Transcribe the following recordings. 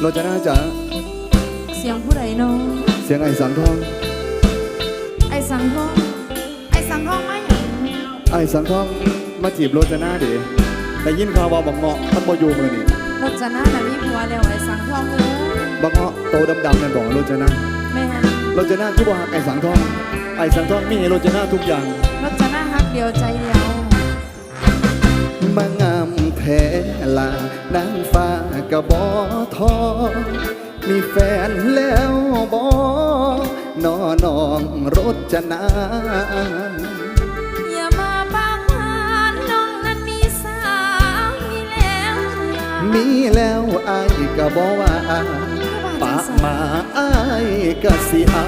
โรจนาจ๋าเสียงผู้ใดเนาะเสียงไอ้สังทอง ไอ้สังทอง ไอ้สังทองมาหยังไอ้สังทองมาจีบโรจนาดิแต่ยินข่าวว่าบักเงาะมันบ่อยู่มือนี่รถจะน่าน่ะมีผัวแล้วไอ้สังทองเอ้ยบักเงาะโตดำๆนั่นบอกโรจนาแม่นโรจนาคือบ่ฮักไอ้สังทอง ไอ้สังทองมีให้โรจนาทุกอย่างรถจะน่าฮักเดียวใจเดียวมางาม แท้ลานางฟ้ากะบอทอ มีแฟนแล้วบอนอนองรถจนาอย่ามาปากหวานน้องนั้นมีสาวมีแล้วมีแล้วอายกะบอว่าปากมาอายกะสิเอา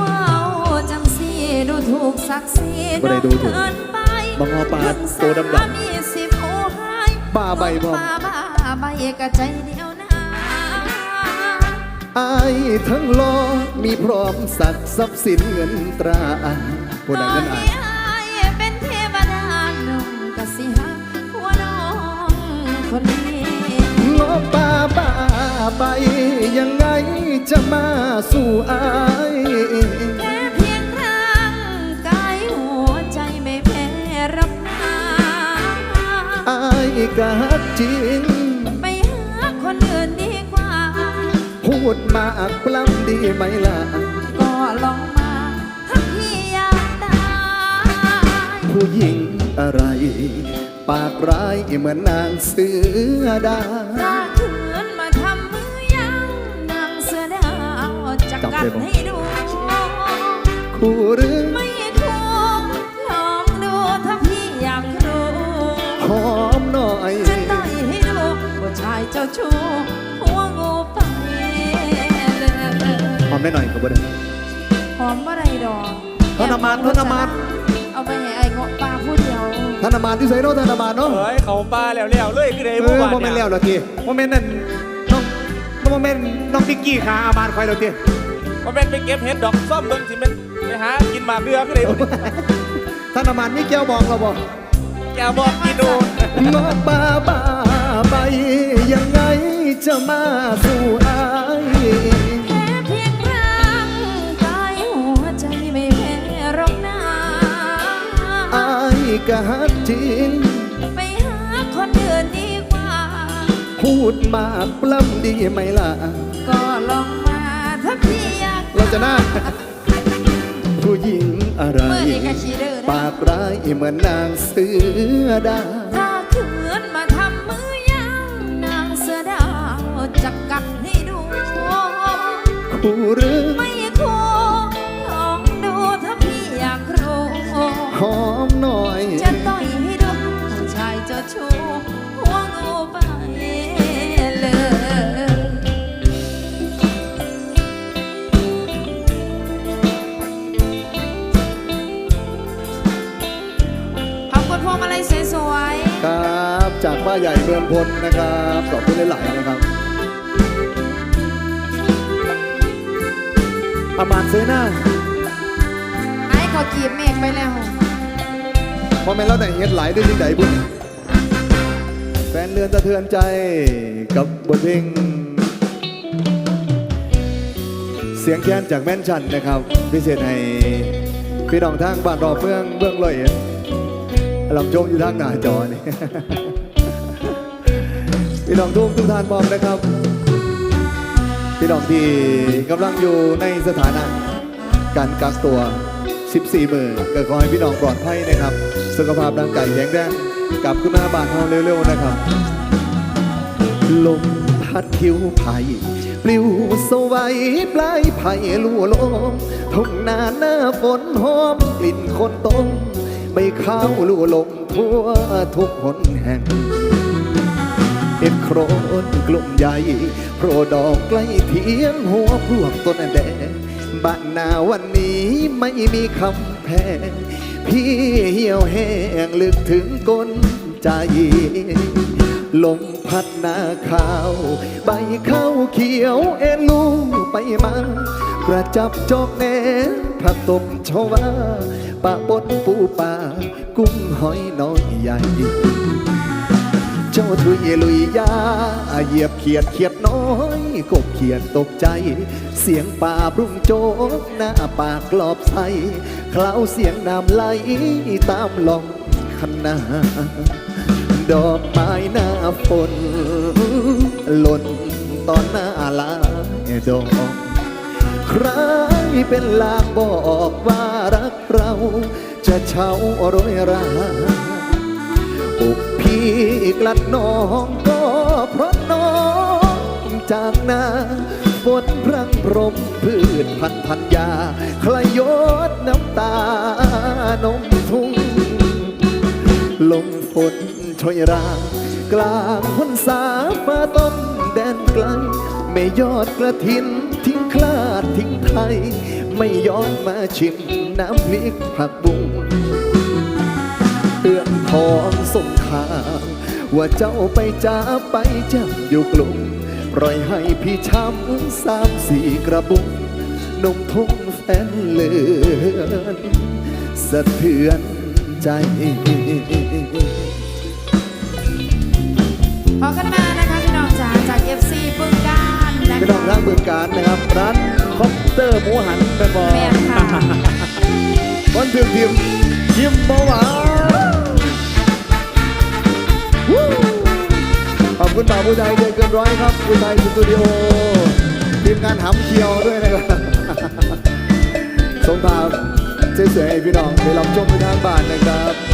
ว้าวจังสีดูถูกศักดิ์ศรีบ่ได้ดูถูก เกินไปบังอ้อปาดโตดำๆสามีสิ บ้าใบบ่บ้าบ้าใบกะใจเดียวนะอายทั้งรอมีพร้อมสักดิ์ทรัพย์สินเงินตราผู้ใดนั้นอายบ้ายเป็นเทวดาน้องกะสิหาหัวน้องคนนี้งอป่าป่าไปยังไงจะมาสู่อา กะฮักจริง ไปหาคนอื่นดีกว่า พูดมากปล้ำดีไหมล่ะ ก็ลองมาถ้าพี่อยากได้ผู้หญิงอะไร ปากร้ายเหมือนนางเสือดาถ้าคืนมาทำมือยังนางเสือดาวจะกัดให้ดู คู่หรือไม่ายเจ้าชู้หัวงูไปเลยหอมได้หน่อยก็บ่ได้หอมอะไรดอกธนมาตรธนมาตรเอาไปให้ไอ้เงาะปลาผู้เดียวธนามานที่ใส่เนาะธนามานเนาะเฮ้ยเขาปลาแล้วแล้วเลยคือไอ้เอพวกอบ้านโมเมนต์เนี่แล้ยวเหรอทีโมเมนต์นั่นน้องน้องโมเมนต์น้องพิกกี้ขาอาบานคอยเหรอทีมันเป็นไปเก็บเห็ดดอกซ่อมเบิ่งสิเป็นไปหากินหมากเรือคือไอ้พวกนี้ธนามานมีแก้วบอกเราบอกแกบอกกินดูงอป่าป่า ไปยังไงจะมาสู่อายแค่เพียงร่างกายหัวใจไม่แพ้หรอกนะอายกะฮักจริง ไปหาคนอื่นดีกว่า พูดมากปล้ำดีไหมล่ะ ก็ลองมาถ้าพี่อยากเราจะน่าผู้หญิงอะไร เมื่อนี้ก็ชีเด้อนะปากร้ายเหมือนนางเสือดาถ้าคืนมา จะกัดให้ดู คู่หรือไม่คู่ลองดูถ้าพี่อยากรู้ หอมหน่อย จะต่อยให้ดูผู้ชายเจ้าชู้หัวงูไปเลย ขอบคุณพวงมาลัยสวยครับ จากป้าใหญ่เมืองพลนะครับ ขอบคุณหลาย ๆ นะครับ อามาตย์เซน่าๆไอ้เขากีบเมฆไปแล้วพอแม่นเราได้เฮ็ดหลายด้วยสิ่งใดบุญแฟนเรือนสะเทือนใจกับบทเพลงเสียงแค้นจากแม่นชันนะครับ พิเศษให้พี่น้องทางบ้านรอเมืองเบื้องลอยเอ็ดลำชมอยู่ทางหน้าจอนี่พี่น้องทุกทุกท่านพร้อมนะครับ พี่น้องที่กำลังอยู่ในสถานะ การกักตัว 14 มือก็ขอให้พี่น้องปลอดภัยนะครับ สุขภาพร่างกายแข็งแรงกลับขึ้นมาบ้านเราเร็วๆนะครับลมพัดผิวไผ่ปลิวสวัยปลายไผ่ลู่ลมทุ่งนาหน้าฝนหอมกลิ่นคนต้มใบข้าวลู่ลมทั่วทุกหนแห่ง เห็ดโครนกลุ่มใหญ่โผล่ดอกใกล้เทียงหัวพวกต้นแดงบ้านนาวันนี้ไม่มีคำแพงพี่เหี่ยวแห้งลึกถึงก้นใจลมพัดหน้าข้าว ใบข้าวเขียวเอ็นลูไปมาประจับจอกแหนผักตบชวาปะปนปูปลากุ้งหอยน้อยใหญ่ เจ้าทุยลุยยาเหยียบเขียดเขียดน้อยกบเขียดตกใจ เสียงป่าบรุ่งโจกหน้าปากกลอบใสคลาวเสียงน้ำไหลตามลองคณาดอกไม้หน้าฝนหล่นตอนหน้าลายดอกใครเป็นลางบอกว่ารักเราจะเช่าโรยรา กลัดน้องก็เพราะน้องจากนาฝนพรังพรมพืชพันพันยาใครยดน้ำตานมทุ่งลมฝนช่วยรางกลางพนสาฟ้าต้นแดนไกล ไม่ยอดกระถินทิ้งคลาดทิ้งไทย ไม่ย้อนมาชิมน้ำพริกผักบุ้ง เอื้อนทองส่งข่าวว่าเจ้าไปจ้าไปจำอยู่กลุ่มปล่อยให้พี่ช้ำสามสี่กระบุงนมทุ่งแฟนเลือนสะเทือนใจพอกันมานะคะพี่น้องจ๋าจาก FC ปึงการนะพี่น้องคะร่างเมืองการนะครับร้านคอปเตอร์หมูหันเป็นบอแม่นค่ะวันถึงทีมยิมเบาหวานวู้ ขอบคุณป่าผู้ใจเดินเกินร้อยครับผู้ใจสตูดิโอทีมงานหำเคียวด้วยนะครับส่งภาพสวยๆให้พี่น้องได้รับชมที่ทางบ้านนะครับ